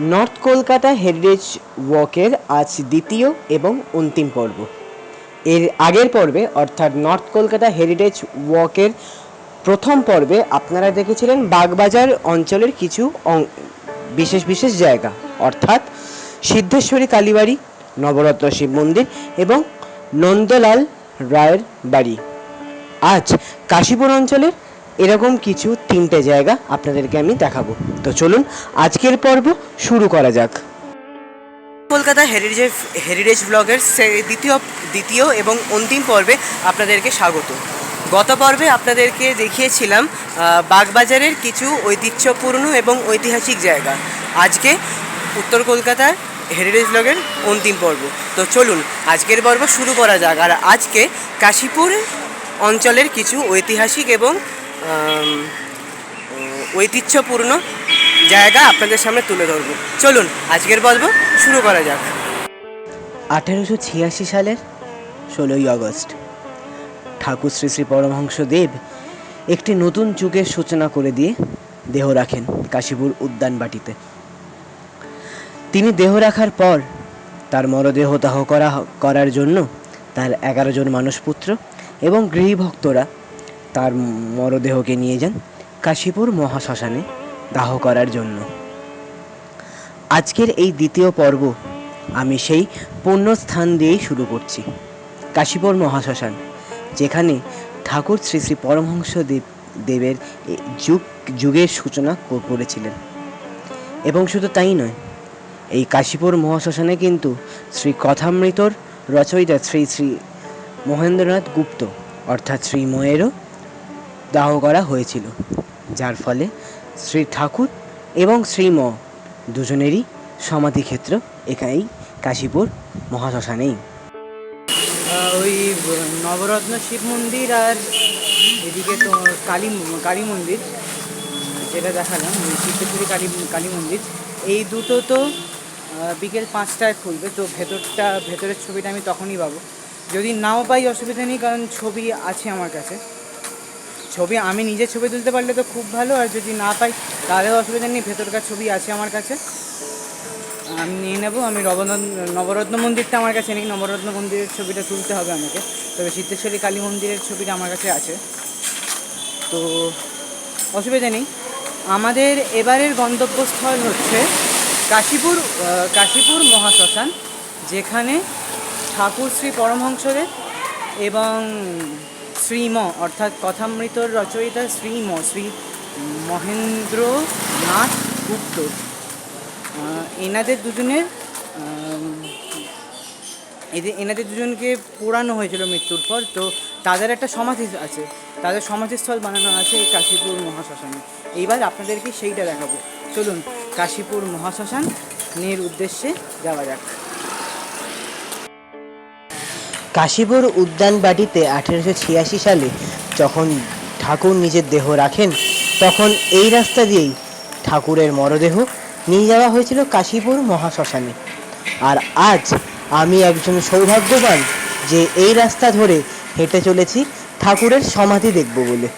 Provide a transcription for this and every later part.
North Kolkata heritage ওয়াকের আজ দ্বিতীয় এবং অন্তিম পর্ব। এর আগের পর্বে, অর্থাৎ নর্থ কলকাতা হেরিটেজ ওয়াকের প্রথম পর্বে, আপনারা দেখেছিলেন বাগবাজার অঞ্চলের কিছু বিশেষ বিশেষ জায়গা, অর্থাৎ সিদ্ধেশ্বরী কালীবাড়ি, নবরত্ন শিব মন্দির এবং নন্দলাল রায়ের বাড়ি। আজ কাশীপুর অঞ্চলের এরকম কিছু তিনটে জায়গা আপনাদেরকে আমি দেখাবো। তো চলুন, আজকের পর্ব শুরু করা যাক। কলকাতা হেরিটেজ হেরিটেজ ব্লগের দ্বিতীয় দ্বিতীয় এবং অন্তিম পর্বে আপনাদেরকে স্বাগত। গত পর্বে আপনাদেরকে দেখিয়েছিলাম বাগবাজারের কিছু ঐতিহ্যপূর্ণ এবং ঐতিহাসিক জায়গা। আজকে উত্তর কলকাতার হেরিটেজ ব্লগের অন্তিম পর্ব। তো চলুন, আজকের পর্ব শুরু করা যাক। আর আজকে কাশীপুর অঞ্চলের কিছু ঐতিহাসিক এবং ঐতিহ্যপূর্ণ জায়গা আপনাদের সামনে তুলে ধরব। চলুন, আজকের পর্ব শুরু করা যাক। আঠেরোশো ছিয়াশি সালের ষোলোই আগস্ট। ঠাকুর শ্রী শ্রী পরমহংস দেব একটি নতুন যুগের সূচনা করে দিয়ে দেহ রাখেন কাশীপুর উদ্যানবাটিতে। তিনি দেহ রাখার পর তার মরদেহ দাহ করা, করার জন্য তার এগারো জন মানসপুত্র এবং গৃহভক্তরা তার মরদেহকে নিয়ে যান কাশীপুর মহাশ্মশানে দাহ করার জন্য। আজকের এই দ্বিতীয় পর্ব আমি সেই পুণ্যস্থান দিয়েই শুরু করছি, কাশীপুর মহাশ্মশান, যেখানে ঠাকুর শ্রী শ্রী পরমহংস দেব দেবের যুগ, যুগের সূচনা করেছিলেন। এবং শুধু তাই নয়, এই কাশীপুর মহাশ্মশানে কিন্তু শ্রী কথামৃতর রচয়িতা শ্রী শ্রী মহেন্দ্রনাথ গুপ্ত, অর্থাৎ শ্রীময়েরও দাহ করা হয়েছিল, যার ফলে শ্রী ঠাকুর এবং শ্রীম দুজনেরই সমাধিক্ষেত্র এখানেই কাশীপুর মহাশ্মশানেই। ওই নবরত্ন শিব মন্দির আর এদিকে তো কালী কালী মন্দির যেটা দেখালাম সিদ্ধেশ্বরী কালী কালী মন্দির। এই দুটো তো বিকেল পাঁচটায় খুলবে, তো ভেতরটা, ভেতরের ছবিটা আমি তখনই পাবো। যদি নাও পাই অসুবিধা নেই, কারণ ছবি আছে আমার কাছে। ছবি, আমি নিজে ছবি তুলতে পারলে তো খুব ভালো, আর যদি না পাই, তাহলেও অসুবিধা নেই, ভেতরকার ছবি আছে আমার কাছে। আমি নিয়ে নেব, আমি নবরত্ন মন্দিরটা আমার কাছে নেই, নবরত্ন মন্দিরের ছবিটা তুলতে হবে আমাকে। তবে সিদ্ধেশ্বরী কালী মন্দিরের ছবিটা আমার কাছে আছে। তো অসুবিধা নেই। আমাদের এবারের গন্তব্যস্থল হচ্ছে কাশীপুর কাশীপুর মহাশ্মশান, যেখানে ঠাকুর শ্রী পরমহংসদেব এবং শ্রীম, অর্থাৎ কথামৃতর রচয়িতা শ্রীম, শ্রী মহেন্দ্রনাথ গুপ্ত। এনাদের দুজনের এদের, এনাদের দুজনকে পোড়ানো হয়েছিল মৃত্যুর পর। তো তাদের একটা সমাধি আছে, তাদের সমাধিস্থল বানানো আছে এই কাশীপুর মহাশ্মশানে। এইবার আপনাদেরকে সেইটা দেখাবো। চলুন কাশীপুর মহাশ্মশানের উদ্দেশ্যে যাওয়া যাক। কাশীপুর উদ্যানবাটিতে আঠেরোশো ছিয়াশি সালে যখন ঠাকুর নিজের দেহ রাখেন, তখন এই রাস্তা দিয়েই ঠাকুরের মরদেহ নিয়ে যাওয়া হয়েছিল কাশীপুর মহাশ্মশানে। আর আজ আমি একজন সৌভাগ্যবান যে এই রাস্তা ধরে হেঁটে চলেছি ঠাকুরের সমাধি দেখব বলে।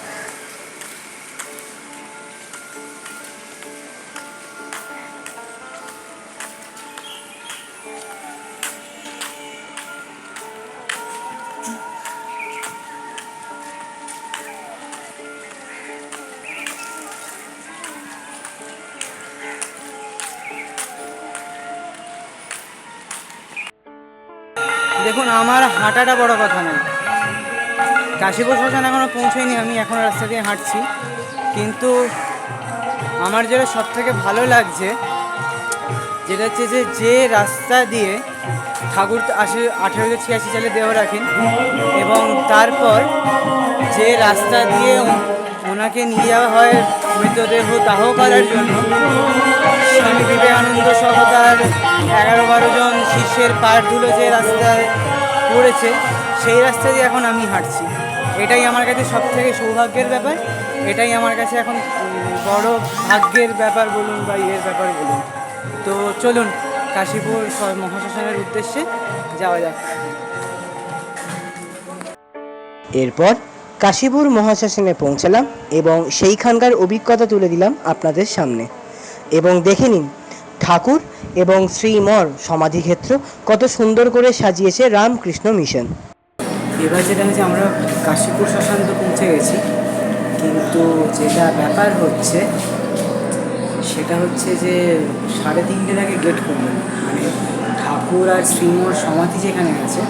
শ্মশান এখনও পৌঁছায়নি, আমি এখন রাস্তা দিয়ে হাঁটছি। কিন্তু আমার যেটা সব থেকে ভালো লাগছে, যেটা হচ্ছে যে যে রাস্তা দিয়ে ঠাকুর আসে আঠেরোশো ছিয়াশি সালে দেহ রাখেন এবং তারপর যে রাস্তা দিয়ে ওনাকে নিয়ে যাওয়া হয় মৃতদেহ দাহ করার জন্য, স্বামী বিবেকানন্দ সহ তার এগারো বারো জন শিষ্যের পার ধুলো যে রাস্তায় পড়েছে, সেই রাস্তা দিয়ে এখন আমি হাঁটছি। এটাই আমার কাছে সব থেকে সৌভাগ্যের ব্যাপার। এটাই আমার কাছে এখন বড় ভাগ্যের ব্যাপার বলুন বা ইয়ের ব্যাপার বলুন। তো চলুন, কাশীপুর মহাশ্মশানের উদ্দেশ্যে যাওয়া যাক। এরপর কাশীপুর মহাশ্মশানে পৌঁছালাম এবং সেইখানকার অভিজ্ঞতা তুলে দিলাম আপনাদের সামনে। এবং দেখে নিন, ঠাকুর এবং শ্রীমর সমাধিক্ষেত্র কত সুন্দর করে সাজিয়েছে রামকৃষ্ণ মিশন। এবার যেটা হচ্ছে আমরা কাশীপুর শ্মশান তো পৌঁছে গেছি। কিন্তু যেটা ব্যাপার হচ্ছে সেটা হচ্ছে যে সাড়ে তিনটের আগে গেট খুলবে না। মানে ঠাকুর আর শ্রীমোর সমাধি যেখানে আছে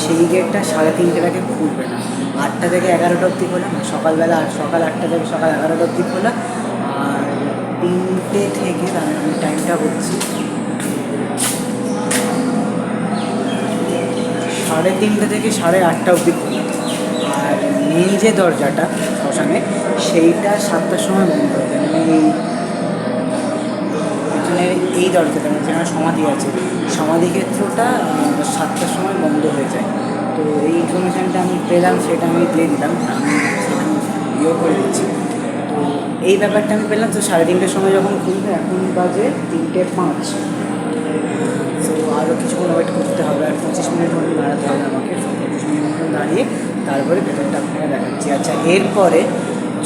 সেই গেটটা সাড়ে তিনটের আগে খুলবে না। আটটা থেকে এগারোটা অবধি খোলা মানে সকালবেলা সকাল আটটা থেকে সকাল এগারোটা অবধি খোলা। আর তিনটে থেকে দাঁড়ান, আমি টাইমটা বলছি সাড়ে তিনটে থেকে সাড়ে আটটা অবধি খোলা। আর মেন যে দরজাটা শ্মশানে, সেইটা সাতটার সময় বন্ধ হয়ে যায়। মানে এই দরজাটা মানে যেখানে সমাধি আছে, সমাধি ক্ষেত্রটা সাতটার সময় বন্ধ হয়ে যায়। তো এই ইনফরমেশানটা আমি পেলাম, সেটা আমি দিয়ে দিলাম। আমি সেটা ইয়ে করে দিচ্ছি। তো এই ব্যাপারটা আমি পেলাম, তো সাড়ে তিনটের সময় যখন খুলবে, এখন বাজে তিনটে পাঁচ। আরও কিছুক্ষণ ওয়েট করতে হবে আর পঁচিশ মিনিট মতো দাঁড়াতে হবে আমাকে। পঁচিশ মিনিট মতো দাঁড়িয়ে তারপরে ভেতরটা আপনাকে দেখাচ্ছি। আচ্ছা এরপরে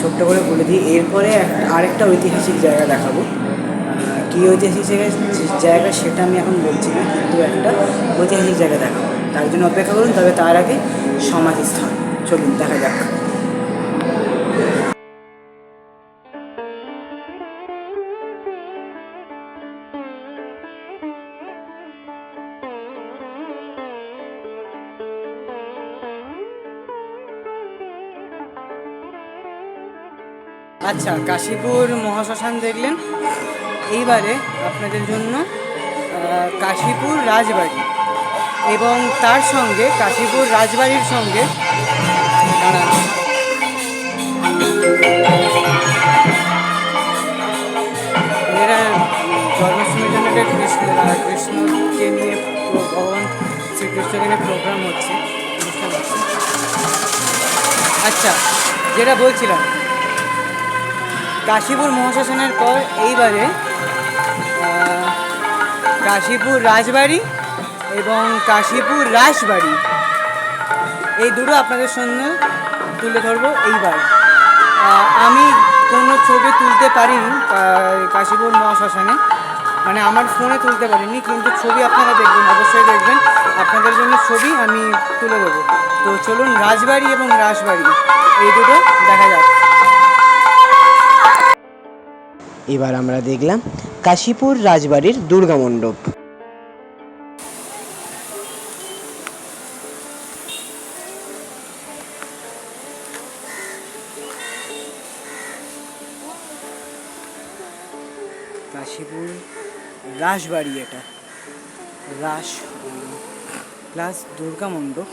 ছোট্ট করে বলে দিই, এরপরে একটা আরেকটা ঐতিহাসিক জায়গা দেখাবো। কী ঐতিহাসিক জায়গা? জায়গা সেটা আমি এখন বলছি না, কিন্তু একটা ঐতিহাসিক জায়গা দেখাবো। তার জন্য অপেক্ষা করুন, তবে তার আগে সমাধিস্থান চলুন, দেখা যাক। আচ্ছা কাশীপুর মহাশ্মশান দেখলেন এইবারে আপনাদের জন্য কাশীপুর রাজবাড়ি এবং তার সঙ্গে কাশীপুর রাজবাড়ির সঙ্গে দাঁড়ান। এরা জন্মাষ্টমীর জন্য একটা কৃষ্ণ, কৃষ্ণকে নিয়ে ভগবান শ্রীকৃষ্ণকে প্রোগ্রাম হচ্ছে আচ্ছা যেটা বলছিলাম কাশীপুর মহাশাসনের পর এইবারে কাশীপুর রাজবাড়ি এবং কাশীপুর রাসবাড়ি। এই দুটো আপনাদের সামনে তুলে ধরবো এইবার। আমি কোনো ছবি তুলতে পারিনি কাশীপুর মহাশ্মশানে মানে আমার ফোনে তুলতে পারিনি, কিন্তু ছবি আপনারা দেখবেন, অবশ্যই দেখবেন। আপনাদের জন্য ছবি আমি তুলে দেবো। তো চলুন, রাজবাড়ি এবং রাসবাড়ি, এই দুটো দেখা যাক। এবার আমরা দেখলাম কাশীপুর রাজবাড়ির দুর্গা মণ্ডপ। কাশীপুর রাসবাড়ি এটা। রাস প্লাস দুর্গা মণ্ডপ।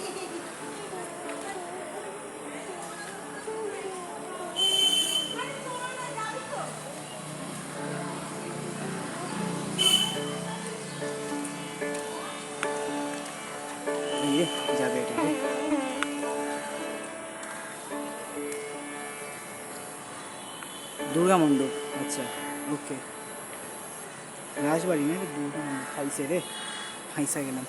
ফাইসা গেলাম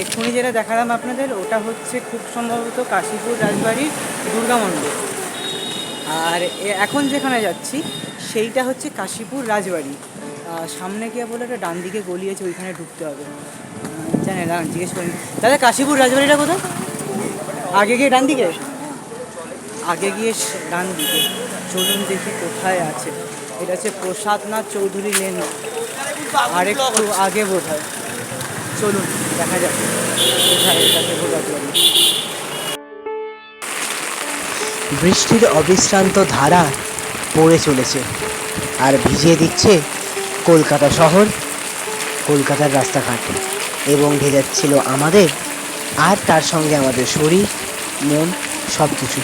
এক্ষুনি যেটা দেখালাম আপনাদের, ওটা হচ্ছে খুব সম্ভবত কাশীপুর রাজবাড়ির দুর্গা মণ্ডপ আর এখন যেখানে যাচ্ছি, সেইটা হচ্ছে কাশীপুর রাজবাড়ি। সামনে গিয়ে বলে একটা ডান দিকে গলি আছে, ওইখানে ঢুকতে হবে। জানি না জিজ্ঞেস করি। দাদা, কাশীপুর রাজবাড়িটা কোথায়? আগে গিয়ে ডান দিকে আগে গিয়ে ডান দিকে। চলুন দেখি কোথায় আছে। এটা হচ্ছে প্রসাদনাথ চৌধুরী লেন আর একটু আগে বোধ হয় চলুন, দেখা যাক। বৃষ্টির অবিশ্রান্ত ধারা পড়ে চলেছে আর ভিজিয়ে দিচ্ছে কলকাতা শহর, কলকাতার রাস্তাঘাট। এবং ভেজাচ্ছিল আমাদের আর তার সঙ্গে আমাদের শরীর, মন সব কিছু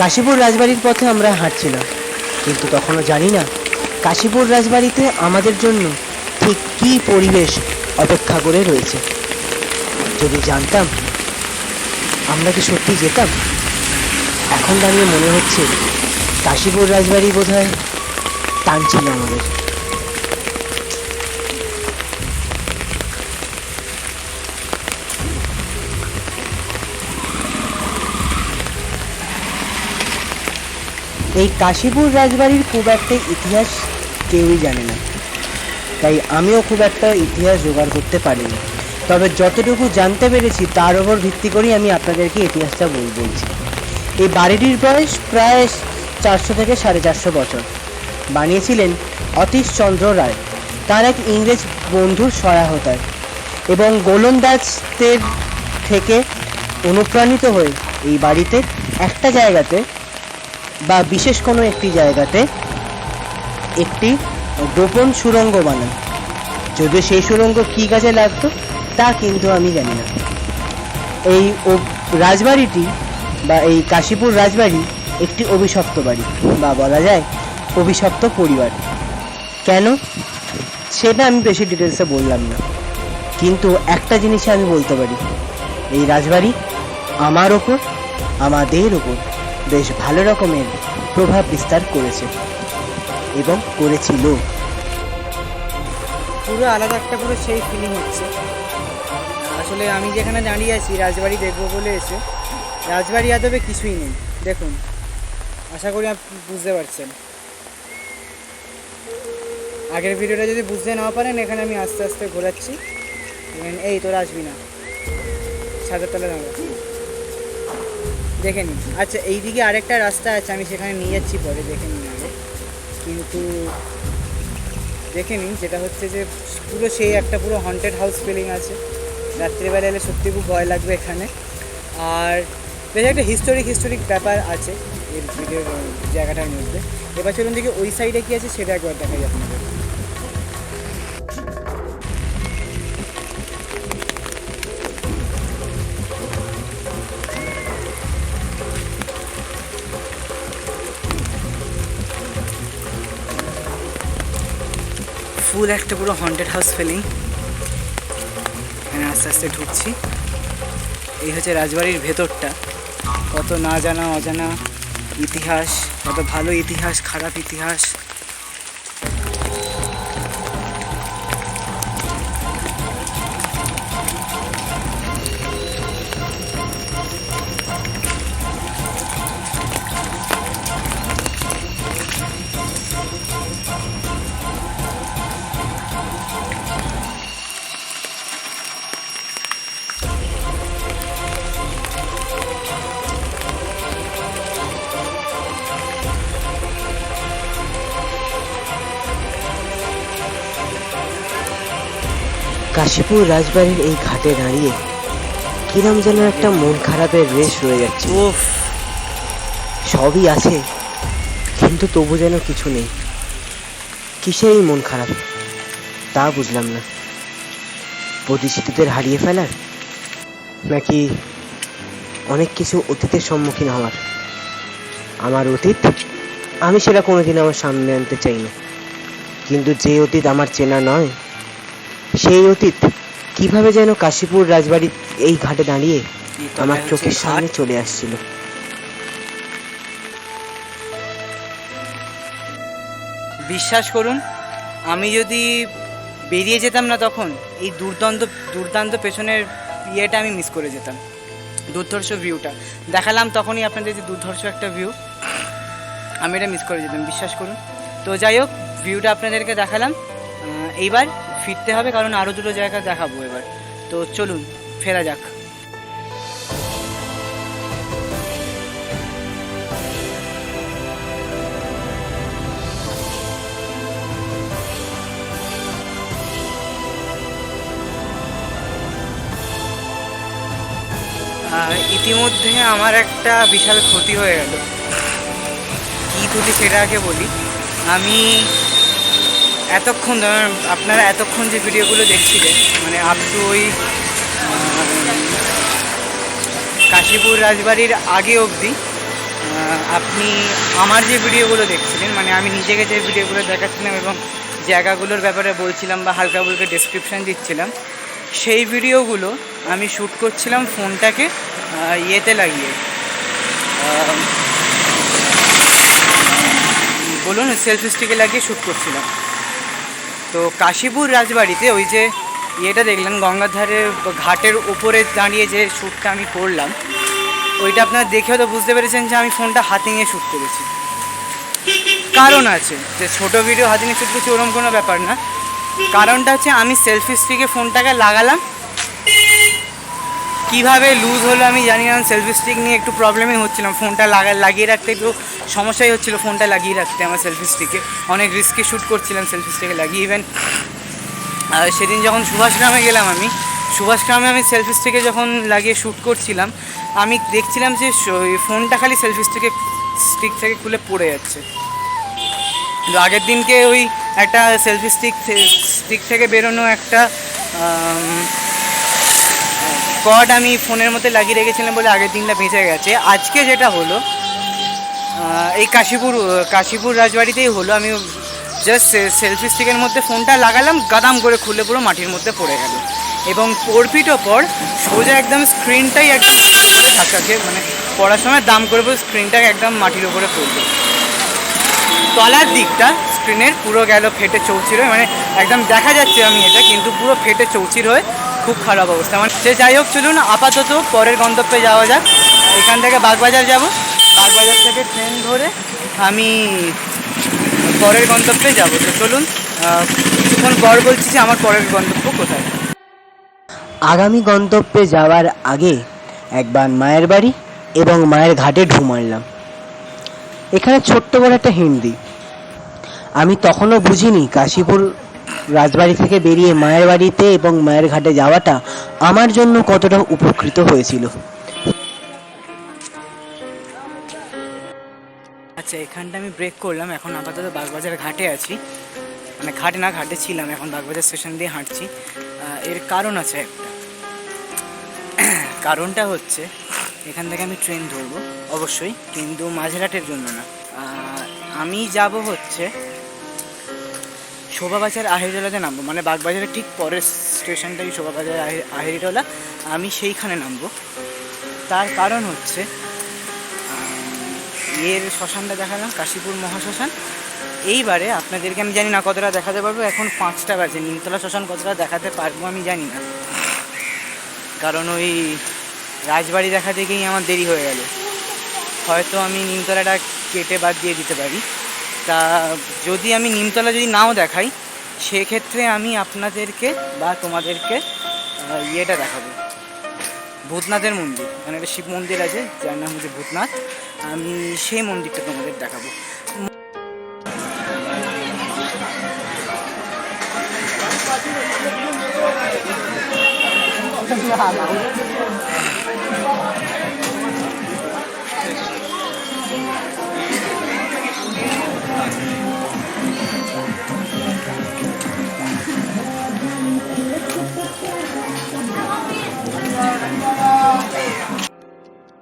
কাশীপুর রাজবাড়ির পথে আমরা হাঁটছিলাম। কিন্তু তখনও জানি না কাশীপুর রাজবাড়িতে আমাদের জন্য ঠিক কী পরিবেশ অপেক্ষা করে রয়েছে। যদি জানতাম আমরা কি সত্যি যেতাম? এখন দাঁড়িয়ে মনে হচ্ছে কাশীপুর রাজবাড়ি বোধ হয় টানছিল আমাদের। এই কাশীপুর রাজবাড়ির খুব একটা ইতিহাস কেউই জানে না। তাই আমিও খুব একটা ইতিহাস জোগাড় করতে পারিনি। তবে যতটুকু জানতে পেরেছি, তার ওপর ভিত্তি করেই আমি আপনাদেরকে ইতিহাসটা বল বলছি। এই বাড়িটির বয়স প্রায় চারশো থেকে সাড়ে চারশো বছর। বানিয়েছিলেন অতীশ চন্দ্র রায়। তার এক ইংরেজ বন্ধুর সহায়তায় এবং গোলন্দাজদের থেকে অনুপ্রাণিত হয়ে এই বাড়িতে একটা জায়গাতে বা বিশেষ কোনো একটি জায়গাতে একটি গোপন সুড়ঙ্গ বানান। যদিও সেই সুড়ঙ্গ কী কাজে লাগতো, তা কিন্তু আমি জানি না। এই রাজবাড়িটি বা এই কাশীপুর রাজবাড়ি একটি অভিশপ্ত বাড়ি, বা বলা যায় অভিশপ্ত পরিবার। কেন? সেটা আমি বেশি ডিটেলসে বললাম না। কিন্তু একটা জিনিস আমি বলতে পারি। এই রাজবাড়ি আমার ওপর, আমাদের ওপর। বেশ ভালো রকমের প্রভাব বিস্তার করেছে এবং করেছিল। পুরো আলাদা একটা পুরো সেই ফিলিং হচ্ছে। আসলে আমি যেখানে দাঁড়িয়ে আছি, রাজবাড়ি দেখব বলে এসে, রাজবাড়ি আদবে কিছুই নেই। দেখুন, আশা করি আপনি বুঝতে পারছেন। আগের ভিডিওটা যদি বুঝতে না পারেন, এখানে আমি আস্তে আস্তে ঘোরাচ্ছি। এই তোরা আসবি না। ছাদের তলা দাঁড়া। দেখে নিন। আচ্ছা এইদিকে আরেকটা রাস্তা আছে, আমি সেখানে নিয়ে যাচ্ছি পরে, দেখে নিন আগে। কিন্তু দেখে নিন, যেটা হচ্ছে যে পুরো সেই একটা পুরো হন্টেড হাউস ফিলিং আছে। রাত্রিবেলা এলে সত্যি খুব ভয় লাগবে এখানে। আর বেশ একটা হিস্টোরিক হিস্টোরিক ব্যাপার আছে এর ভিডিওর জায়গাটার মধ্যে। এবার চলুন দেখি ওই সাইডে কী আছে, সেটা একবার দেখাই আপনাদের। ফুল একটা পুরো হন্টেড হাউস ফিলিং। এখানে আস্তে আস্তে ঢুকছি। এই হচ্ছে রাজবাড়ির ভেতরটা। কত না জানা, অজানা ইতিহাস, কত ভালো ইতিহাস, খারাপ ইতিহাস। কাশীপুর রাজবাড়ির এই ঘাটে দাঁড়িয়ে কিরম যেন একটা মন খারাপের রেশ রয়ে যাচ্ছে। সবই আছে কিন্তু তবু যেন কিছু নেই। কিসের এই মন খারাপ? তা বুঝলাম না। পরিচিতদের হারিয়ে ফেলার? নাকি অনেক কিছু অতীতের সম্মুখীন হওয়ার? আমার অতীত? আমি সেটা কোনোদিন আমার সামনে আনতে চাই না। কিন্তু যে অতীত আমার চেনা নয় সেই অতীত, কীভাবে যেন কাশীপুর রাজবাড়ির এই ঘাটে দাঁড়িয়ে আমার চোখের সামনে চলে আসছিল। বিশ্বাস করুন, আমি যদি বেরিয়ে যেতাম না তখন, এই দুর্দান্ত দুর্দান্ত পেছনের ইয়েটা আমি মিস করে যেতাম, দুর্ধর্ষ ভিউটা দেখালাম তখনই আপনাদের যে দুর্ধর্ষ একটা ভিউ আমি এটা মিস করে যেতাম, বিশ্বাস করুন। তো যাই হোক ভিউটা আপনাদেরকে দেখালাম। এইবার ফিরতে হবে, কারণ আরও দুটো জায়গা দেখাবো এবার। তো চলুন, ফেরা যাক। ইতিমধ্যে আমার একটা বিশাল ক্ষতি হয়ে গেল। কী ক্ষতি সেটা আগে বলি। আমি এতক্ষণ আপনারা এতক্ষণ যে ভিডিওগুলো দেখছিলেন মানে আপ টু ওই কাশীপুর রাজবাড়ির আগে অবধি আপনি আমার যে ভিডিওগুলো দেখছিলেন মানে আমি নিজেকে যে ভিডিওগুলো দেখাচ্ছিলাম এবং জায়গাগুলোর ব্যাপারে বলছিলাম বা হালকা ফুলকা ডেসক্রিপশান দিচ্ছিলাম, সেই ভিডিওগুলো আমি শ্যুট করছিলাম ফোনটাকে ইয়েতে লাগিয়ে। বলুন সেলফি স্টিকে লাগিয়ে শ্যুট করছিলাম। তো কাশীপুর রাজবাড়িতে ওই যে ইয়েটা দেখলেন গঙ্গার ধারে ঘাটের উপরে দাঁড়িয়ে যে শ্যুটটা আমি করলাম, ওইটা আপনারা দেখে হয়তো বুঝতে পেরেছেন যে আমি ফোনটা হাতে নিয়ে শ্যুট করেছি। কারণ আছে যে ছোট ভিডিও হাতে নিয়ে শ্যুট করছি ওরকম কোনো ব্যাপার না। কারণটা হচ্ছে আমি সেলফি স্টিকে ফোনটাকে লাগালাম কীভাবে লুজ হলো আমি জানি না সেলফি স্টিক নিয়ে একটু প্রবলেমই হচ্ছিলাম। ফোনটা লাগা লাগিয়ে রাখতে একটু সমস্যাই হচ্ছিল ফোনটা লাগিয়ে রাখতে আমার সেলফি স্টিকে অনেক রিস্কে শ্যুট করছিলাম সেলফি স্টিকে লাগিয়ে। ইভেন সেদিন যখন সুভাষগ্রামে গেলাম আমি সুভাষগ্রামে আমি সেলফি স্টিকে যখন লাগিয়ে শ্যুট করছিলাম, আমি দেখছিলাম যে ফোনটা খালি সেলফি স্টিকে স্টিক থেকে খুলে পড়ে যাচ্ছে। আগের দিনকে ওই একটা সেলফি স্টিক স্টিক থেকে বেরোনো একটা কর্ড আমি ফোনের মধ্যে লাগিয়ে রেখেছিলাম বলে আগের দিনটা বেঁচে গেছে। আজকে যেটা হলো এই কাশীপুর কাশীপুর রাজবাড়িতেই হলো। আমি জাস্ট সেলফি স্টিকের মধ্যে ফোনটা লাগালাম, গাদাম করে খুলে পুরো মাটির মধ্যে পড়ে গেল। এবং পড়পিটো পর সোজা একদম স্ক্রিনটাই একদম ধাক্কাকে মানে পড়ার সময় দাম করে পুরো স্ক্রিনটা একদম মাটির উপরে পড়ল তলার দিকটা স্ক্রিনের পুরো গেল, ফেটে চৌচির হয়ে। মানে একদম দেখা যাচ্ছে আমি এটা, কিন্তু পুরো ফেটে চৌচির হয়ে খুব খারাপ অবস্থা। মানে সে যাই হোক চলুন, আপাতত পরের গন্তব্যে যাওয়া যাক। এখান থেকে বাগবাজার যাব। বাগবাজার থেকে ট্রেন ধরে আমি পরের গন্তব্যে যাব। তো চলুন কিছুক্ষণ পর বলছি যে আমার পরের গন্তব্য কোথায়। আগামী গন্তব্যে যাওয়ার আগে একবার মায়ের বাড়ি এবং মায়ের ঘাটে ঢু মারলাম। এখানে ছোট্ট বড় একটা হিন্দি। আমি তখনও বুঝিনি কাশীপুর রাজবাড়ি থেকে বেরিয়ে মায়ের বাড়িতে এবং মায়ের ঘাটে যাওয়াটা আমার জন্য কতটা উপকৃত হয়েছিল। আচ্ছা এখানটা আমি ব্রেক করলাম। এখন আপাতত বাগবাজার ঘাটে আছি। মানে ঘাটে না, ঘাটে ছিলাম। এখন বাগবাজার স্টেশন দিয়ে হাঁটছি। এর কারণ আছে একটা। কারণটা হচ্ছে, এখান থেকে আমি ট্রেন ধরবো। অবশ্যই কিন্তু মাঝেরহাটের জন্য না। আমি যাব হচ্ছে শোভাবাজার আহেরিটোলাতে নামবো। মানে বাগবাজারের ঠিক পরের স্টেশনটাই শোভাবাজার আহে- আহেরিটোলা আমি সেইখানে নামবো। তার কারণ হচ্ছে এর শ্মশানটা দেখালাম, কাশীপুর মহাশ্মশান। এইবারে আপনাদেরকে আমি জানি না কতটা দেখাতে পারব। এখন পাঁচটা বাজে। নিমতলা শ্মশান কতটা দেখাতে পারব আমি জানি না। কারণ ওই রাজবাড়ি দেখা থেকেই আমার দেরি হয়ে গেল। হয়তো আমি নিমতলাটা কেটে বাদ দিয়ে দিতে পারি। তা যদি আমি নিমতলা যদি নাও দেখাই, সেক্ষেত্রে আমি আপনাদেরকে বা তোমাদেরকে ইয়েটা দেখাবো। ভূতনাথের মন্দির। মানে একটা শিব মন্দির আছে, যার নাম হচ্ছে ভূতনাথ। আমি সেই মন্দিরটা তোমাদের দেখাবো।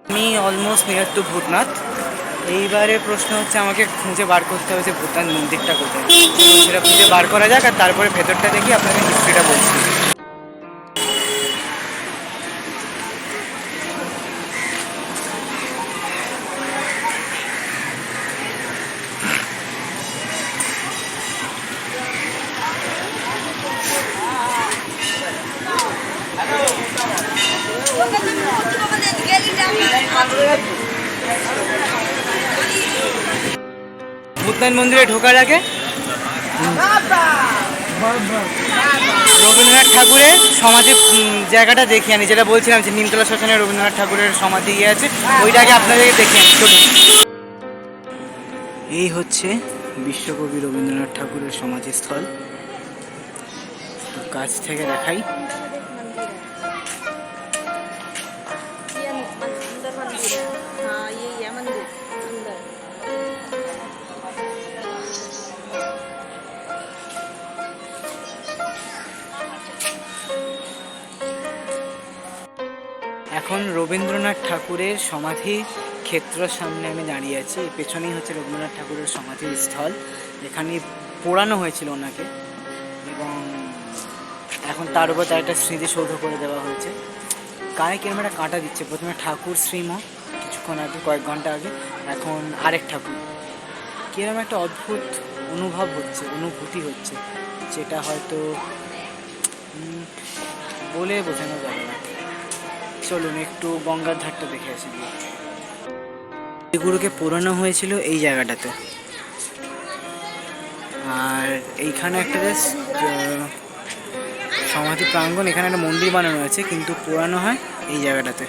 আমি অলমোস্ট নিয়ার টু ভূতনাথ। এইবারে প্রশ্ন হচ্ছে আমাকে খুঁজে বার করতে হবে যে ভূতনাথ মন্দিরটা কোথায়। সেটা খুঁজে বার করা যাক আর তারপরে ভেতরটা দেখি আপনাকে হিস্ট্রিটা বলছি। ভূতনাথ মন্দিরে ঢোকার আগে। রবীন্দ্রনাথ ঠাকুরের সমাধি জায়গাটা দেখি আনি যেটা বলছিলাম যে নিমতলা শ্মশানে রবীন্দ্রনাথ ঠাকুরের সমাধি ইয়ে আছে ওইটাকে আপনাদেরকে দেখে আনি চলুন। এই হচ্ছে বিশ্বকবি রবীন্দ্রনাথ ঠাকুরের সমাধিস্থল। কাছ থেকে দেখাই। রবীন্দ্রনাথ ঠাকুরের সমাধি ক্ষেত্র সামনে আমি দাঁড়িয়ে আছি। পেছনেই হচ্ছে রবীন্দ্রনাথ ঠাকুরের সমাধির স্থল এখানে পোড়ানো হয়েছিল ওনাকে এবং এখন তার উপর তার একটা স্মৃতিসৌধ করে দেওয়া হয়েছে। গায়ে কিরম একটা কাঁটা দিচ্ছে। প্রথমে ঠাকুর শ্রীম, কিছুক্ষণ আগে, কয়েক ঘণ্টা আগে, এখন আরেক ঠাকুর। কিরম একটা অদ্ভুত অনুভব হচ্ছে, অনুভূতি হচ্ছে, যেটা হয়তো বলে বোঝানো না। চলুন, একটু গঙ্গার ধারটা দেখে আসি। এগুলোকে পুরানো হয়েছিল এই জায়গাটাতে। আর এইখানে একটা সমাধি প্রাঙ্গণ, এখানে একটা মন্দির বানানো হয়েছে কিন্তু পুরানো হয় এই জায়গাটাতে।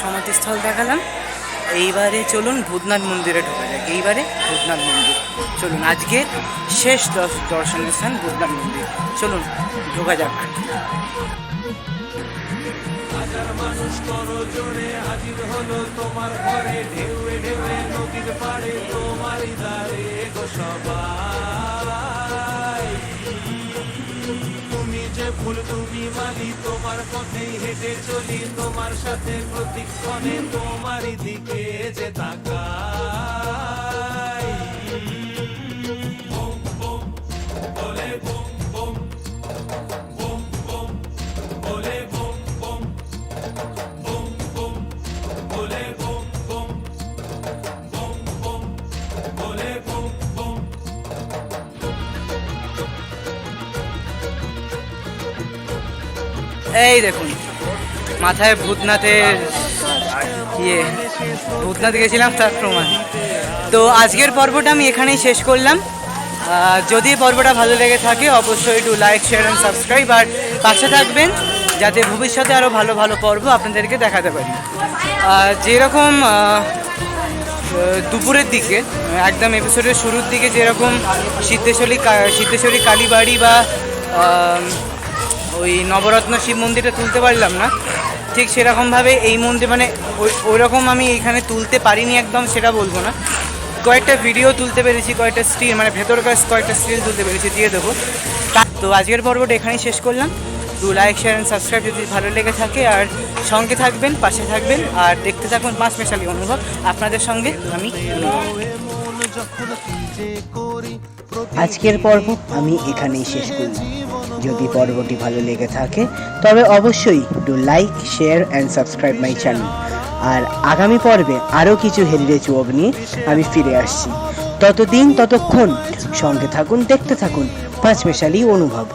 সমাধিস্থল দেখালাম। এইবারে চলুন ভূতনাথ মন্দিরে ঢোকা যাক। এইবারে ভূতনাথ মন্দির। চলুন, আজকে শেষ দর্শ- দর্শনীয় স্থান ভূতনাথ মন্দির। চলুন, ঢোকা যাক। তুমি যে ফুল তুমি মানি তোমার পথেই হেঁটে চলি তোমার সাথে প্রতিক্ষণে তোমারই দিকে যে তাকাই। এই দেখুন, মাথায় ভূতনাথের ইয়ে ভূতনাথ গেছিলাম তার প্রমাণ। তো আজকের পর্বটা আমি এখানেই শেষ করলাম। যদি পর্বটা ভালো লেগে থাকে, অবশ্যই একটু লাইক শেয়ার অ্যান্ড সাবস্ক্রাইব আর পাশে থাকবেন, যাতে ভবিষ্যতে আরও ভালো ভালো পর্ব আপনাদেরকে দেখাতে পারি। যেরকম দুপুরের দিকে, একদম এপিসোডের শুরুর দিকে যেরকম সিদ্ধেশ্বরী সিদ্ধেশ্বরী কালীবাড়ি বা ওই নবরত্ন শিব মন্দিরটা তুলতে পারলাম না। ঠিক সেরকমভাবে এই মন্দির মানে ওই, ওইরকম আমি এখানে তুলতে পারিনি একদম, সেটা বলব না। কয়েকটা ভিডিও তুলতে পেরেছি, কয়েকটা স্টিল মানে ভেতরকার কয়েকটা স্টিল তুলতে পেরেছি, দিয়ে দেবো। তো আজকের পর্বটা এখানেই শেষ করলাম। To like share and subscribe যদি ভালো লেগে থাকে, আর সঙ্গে থাকবেন, পাশে থাকবেন, আর দেখতে থাকুন পাঁচ স্পেশালি অনুভব। আপনাদের সঙ্গে আমি আজকের পর্ব আমি এখানেই শেষ করলাম। যদি পর্বটি ভালো লেগে থাকে, তবে অবশ্যই do like share and subscribe my channel আর আগামী পর্বে আরও কিছু হেরিটেজ ওয়ার্ক নিয়ে আমি ফিরে আসছি। ততদিন, ততক্ষণ সঙ্গে থাকুন, দেখতে থাকুন পাঁচ মেশালি অনুভব।